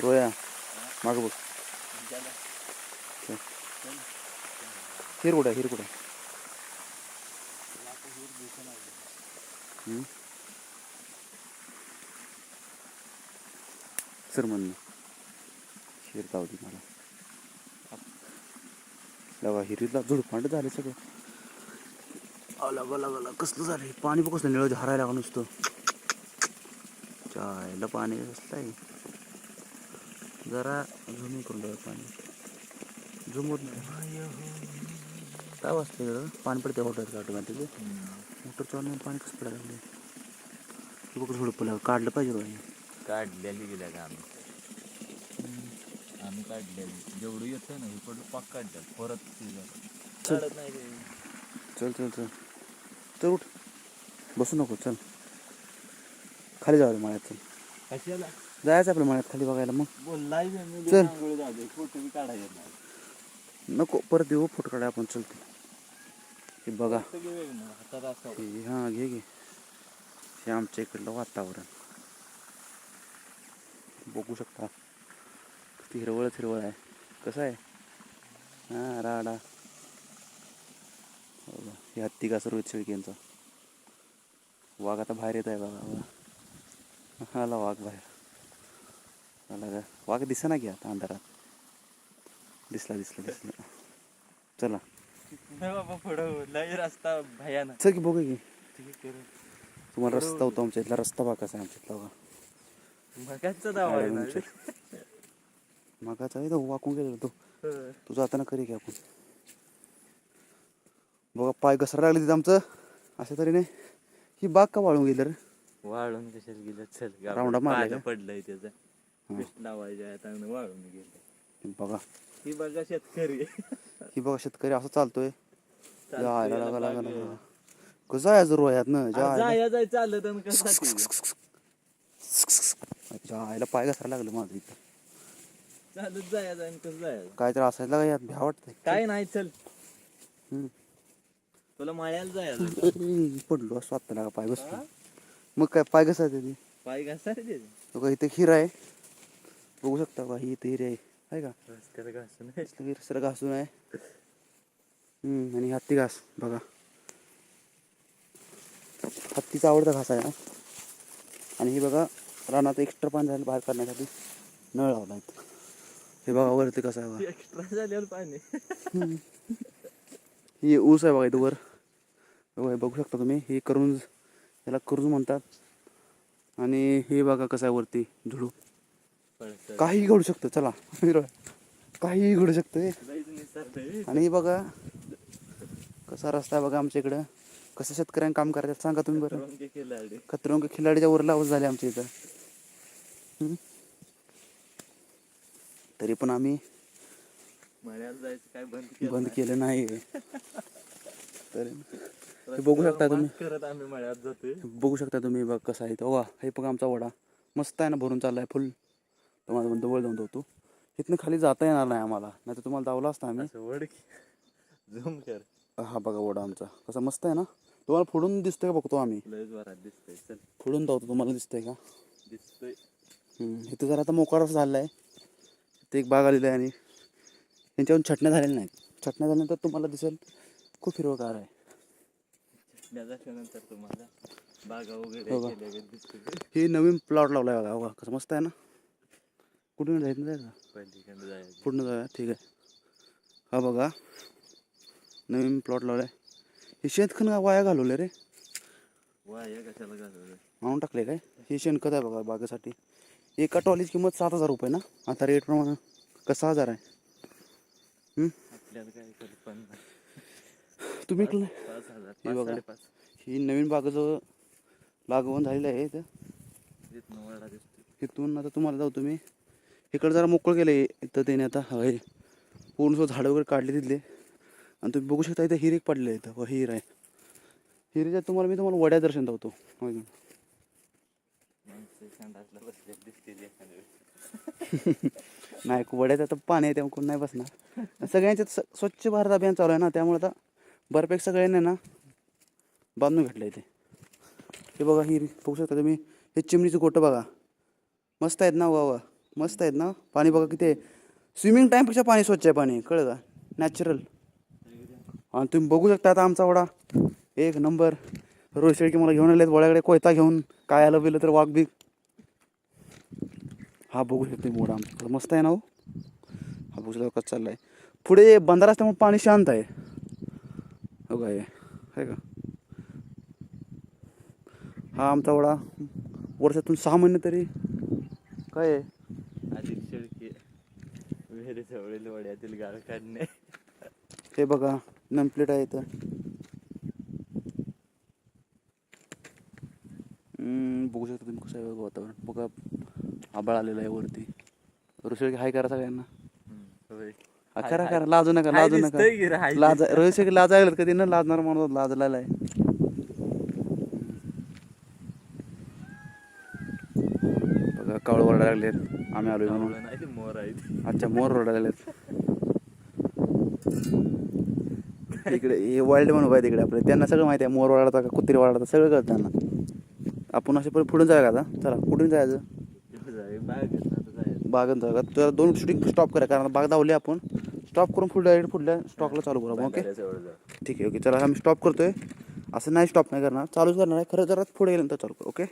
रोया माग बघ हिरकुडा हिरकुडा कुठं सर म्हणणं हिर जाऊ दे मला लगा हिरीला झुडपांड झाले सगळं आला गला गला कसलं झालं पाणी बघ कसलं निळं हरायला का नुसतं चायला पाणी कसलं आहे जरा झुमी करून द्या पाणी. झुम होत नाही. काय वाजतं इकडं पाणी पडते हॉटेल ऑटोमॅटिक मोटर चालू पाणी कसं पडायला लागले तू बघ झुडपं काढलं पाहिजे रोय काढलेली गेल्या का आम्ही? आम्ही काढलेली. जेवढं येतं ना हे पडलं पाक काढतात. परत ते. काढत नाही ते. चल चल चल. चल उठ. बसू नको चल. खाली जाऊ मळ्यात. चल. कशाला? जायचं आपल्या मळ्यात खाली बघायला मग. बोललाय बी मी चल. आंघोळ जाऊ फोटो बी काढायला नाही नको परत येऊ फोटो काढाय आपण चलतो हे बघा. हातात असावं. हे हां घे घे. हे आमच्या इकडलं वातावरण. बघू शकता. किती हिरवळच हिरवळ आहे. कसं आहे? हां राडा. हो हे हत्ती का रोहित शेळकेंचा वाघ आता बाहेर येत आहे बघा बघा. आला वाघ बाहेर. का? वाघ दिसा ना की आता अंधारात? दिसला दिसला दिसला. चला. नाही बाबा पुढं लय रस्ता भयानक. चल की बघू की. तुम्हाला रस्ता होता आमच्या इथला. रस्ता बघा कसा आमच्या इथला मगाचा दावा आहे ना? मागाचा आहे तो वाकून गेलेला तो. हं. तू जाताना करी की आपण. बघा पाय घसरा लागले तिथं आमचं. अशा तऱ्हेने ही बाग का वाळून गेली रे? वाळून कशाला गेलं? चल राऊंडा मारलाय का? पडलंय त्याचं. पेस्ट लावायचं आहे चांगलं वाळून गेलं. बघा. ही बघा शेतकरी. ही बघा शेतकरी असं चालतोय. जायला याला लागा लागा कसं रोयात ना जाया जाय कसं जायला पाय घसरा लागलं माझं इथं. चालत जाया जाय कसं जायचं काय तर असायला का यात भ्या वाटतंय. काय नाही चल. हम्म. तुला माळ्याला जायचं अरे, पडलो असं पाय बसतो मग काय पाय घसायचं ती? पाय घासा रे तो का इथे हिरा आहे? बघू शकता का ही इथे हिरे आहे आहे का रस्त्याला घासून इथलं सर घासून आहे हम्म, आणि हत्ती घास बघा हत्तीचा आवडता घास आहे हा आणि हे बघा रानात एक्स्ट्रा पाणी झालं बाहेर काढण्यासाठी नळ लावला इथं हे बघा वरती कसं आहे बघा एक्स्ट्रा झाल्यावर पाणी हे ऊस आहे बघा इथं वर बघा, बघू शकता तुम्ही हे करून याला करूज म्हणतात आणि हे बघा कसं आहे वरती झुडूप. काहीही घडू शकतं चला. काहीही घडू शकतं. आणि बघा कसा रस्ता आहे बघा आमच्या इकडं. कसं शेतकऱ्यांनी काम करतात सांगा तुम्ही बरं. खतरंग खिलाडीच्या वर लावच झाले आमच्या इथं? तरी पण आम्ही बंद केलं नाही. तर बघू शकता तुम्ही. बघू शकता तुम्ही बघ कसा आहे तो. वा हे बघा आमचा वडा. मस्त आहे ना भरून चाललाय फुल. तुम्हाला म्हणतो जवळ जाऊन तो. इथनं खाली जाता येणार नाही आम्हाला. नाही तर तुम्हाला धावला असता आम्ही. झूम कर. हा बघा वडा आमचा. कसा मस्त आहे ना? तुम्हाला फोडून दिसतोय का बघतो आम्ही? दिसतंय. चल. फोडून धावतो तुम्हाला दिसतंय का? दिसतोय. इथं जरा आता मोकळा रस्ता झालेला आहे इथे एक बाग आलेली आहे आणि यांच्यावरून छटण्या झालेल्या नाहीत. छटण्या झाल्यानंतर तुम्हाला दिसेल खूप हिरवगार आहे. तुम्हाला बागा वगैरे हो हे नवीन प्लॉट लावला आहे बघा बघा कसं मस्त आहे ना? कुठून जायचं जायचं? पहिलीकडे जायचं. पूर्ण जाऊया. ठीक आहे. हा बघा. नवीन प्लॉट लावला आहे हे शेतखन वाया घालवलं रे. वाया कशाला घालवलं आणून टाकले काय? हे शेणखत आहे बघा बागेसाठी. एका टॉलीची किंमत सात हजार रुपये ना? आता रेट प्रमाणे का सहा हजार आहे. तुम्ही हे बघा. ही नवीन बागेचं लागवण झालेलं आहे इथं. तिथनं इथून आता तुम्हाला जाऊ तुम्ही. इकडं जरा मोकळं केलं आहे इथं त्याने आता हे पूर्ण सो झाडं वगैरे काढले तिथले. आणि तुम्ही बघू शकता इथं हिरे पडले इथं. व हिर आहे. हिरीच्या तुम्हाला मी तुम्हाला वड्या दर्शन दावतो होय नाही? वड्याचं आता पाणी आहे त्यामुळे कोण नाही बसणार. सगळ्यांच्यात स- स्वच्छ भारत अभियान चालू आहे ना त्यामुळे आता बऱ्यापैकी सगळ्यांनी ना बांधून घातलं इथे. हे बघा हिरी बघू शकता तुम्ही. हे चिमणीचं गोटं बघा. मस्त आहेत ना वा वा. मस्त आहेत ना? पाणी बघा किती स्विमिंग टाईमपेक्षा पाणी स्वच्छ आहे पाणी कळलं का? नॅचरल आणि तुम्ही बघू शकता आता आमचा वडा. एक नंबर. रोहित शेळके मला घेऊन आलेत वड्याकडे कोयता घेऊन. काय आलं बिलं तर वाघ बिग हा बघू शकते तुम्ही वडा आमचा. मस्त आहे ना हो? हा बघू शकता कसं चाललाय. पुढे बंदार असल्यामुळे पाणी शांत आहे. हो काय आहे का? हा आमचा वडा. वर्षातून सहा महिने तरी. काय आहे? विहिरी जवळील वड्यातील गाळ काढणे हे बघा नमप्लेट आहे हम्म, बघू शकता तुम्ही कसं आहे वातावरण. बघा आबाळ आलेलं आहे वरती. ऋषी हाय करा सगळ्यांना. हा, करा करा. लाजू नका लाजू नका. लाज रोहित शेळके लाज आहे कधी न लाजणार म्हणून लाजलेला आहे बघा कावळ ओरडायला लागलेत. आम्ही आलोय म्हणून. नाही मोर आहेत. अच्छा मोर ओरडायला लागलेत. इकडे हे वाईल्ड म्हणून आहे तिकडे आपले. त्यांना सगळं माहिती आहे मोर ओरडता का कुत्री ओरडता सगळं कळतं त्यांना. आपण असे पण पुढून जाऊया का आता? चला कुठून जायचं. बागन जागा तर दोन शूटिंग स्टॉप करा कारण बाग धावली आपण. स्टॉप करून पुढे डायरेक्ट पुढल्या स्टॉकला चालू करू ओके. ठीक आहे ओके चला आम्ही स्टॉप करतोय. असं नाही स्टॉप नाही करणार. चालूच करणार आहे. खरं जरा पुढे गेल्यानंतर चालू करू ओके